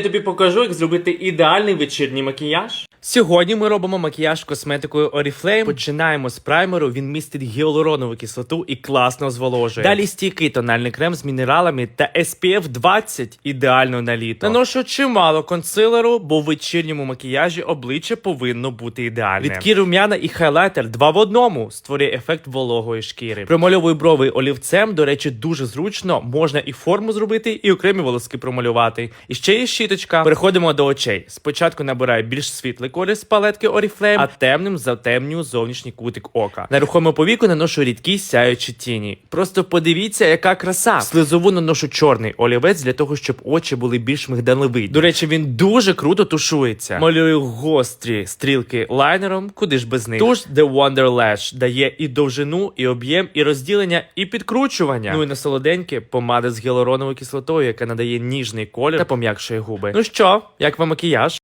Я тобі покажу, як зробити ідеальний вечірній макіяж. Сьогодні ми робимо макіяж косметикою Oriflame. Починаємо з праймеру. Він містить гіалуронову кислоту і класно зволожує. Далі стійкий тональний крем з мінералами та SPF 20 ідеально на літо. Наношу чимало консилеру, бо в вечірньому макіяжі обличчя повинно бути ідеальним. Рідкі рум'яна і хайлайтер два в одному створює ефект вологої шкіри. Промальовую брови олівцем. До речі, дуже зручно. Можна і форму зробити, і окремі волоски промалювати. І ще є щіточка. Переходимо до очей. Спочатку набираю більш світлий колір з палетки Oriflame, а темним затемнюю зовнішній кутик ока. На рухоме повіку наношу рідкі сяючі тіні. Просто подивіться, яка краса. В Слизову наношу чорний олівець для того, щоб очі були більш мигдалевидні. До речі, він дуже круто тушується. Малюю гострі стрілки лайнером, куди ж без них. Туш The Wonder Lash дає і довжину, і об'єм, і розділення, і підкручування. Ну і на солоденьке помада з гіалуроновою кислотою, яка надає ніжний колір та пом'якшує губи. Ну що, як вам макіяж?